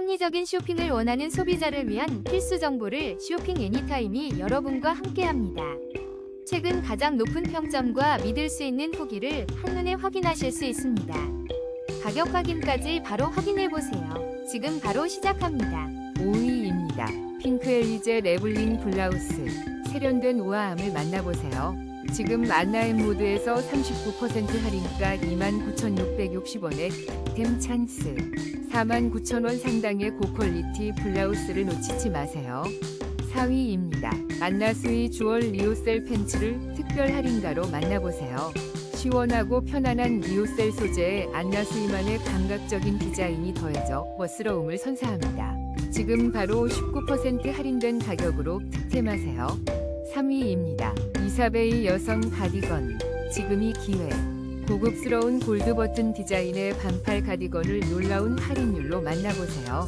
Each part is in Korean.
합리적인 쇼핑을 원하는 소비자를 위한 필수 정보를 쇼핑 애니타임이 여러분과 함께합니다. 최근 가장 높은 평점과 믿을 수 있는 후기를 한눈에 확인하실 수 있습니다. 가격 확인까지 바로 확인해 보세요. 지금 바로 시작합니다. 5위입니다. 핑크 엘리제 레블링 블라우스 세련된 우아함을 만나보세요. 지금 안나엠 모드에서 39% 할인가 29,660원에 템 찬스 49,000원 상당의 고퀄리티 블라우스를 놓치지 마세요. 4위입니다. 안나수이 주얼 리오셀 팬츠를 특별 할인가로 만나보세요. 시원하고 편안한 리오셀 소재에 안나수이만의 감각적인 디자인이 더해져 멋스러움을 선사합니다. 지금 바로 19% 할인된 가격으로 득템하세요. 3위입니다. 이사베이 여성 가디건. 지금이 기회. 고급스러운 골드 버튼 디자인의 반팔 가디건을 놀라운 할인율로 만나보세요.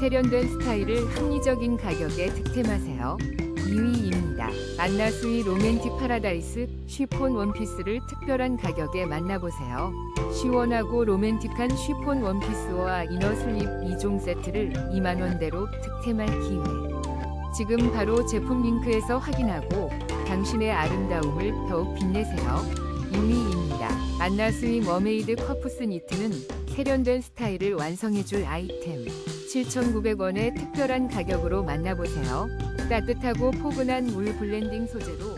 세련된 스타일을 합리적인 가격에 득템하세요. 2위입니다. 안나수이 로맨틱 파라다이스 쉬폰 원피스를 특별한 가격에 만나보세요. 시원하고 로맨틱한 쉬폰 원피스와 이너 슬립 2종 세트를 2만원대로 득템할 기회. 지금 바로 제품 링크에서 확인하고 당신의 아름다움을 더욱 빛내세요. 1위입니다. 안나수이 머메이드 커프스 니트는 세련된 스타일을 완성해줄 아이템. 7,900원의 특별한 가격으로 만나보세요. 따뜻하고 포근한 울 블렌딩 소재로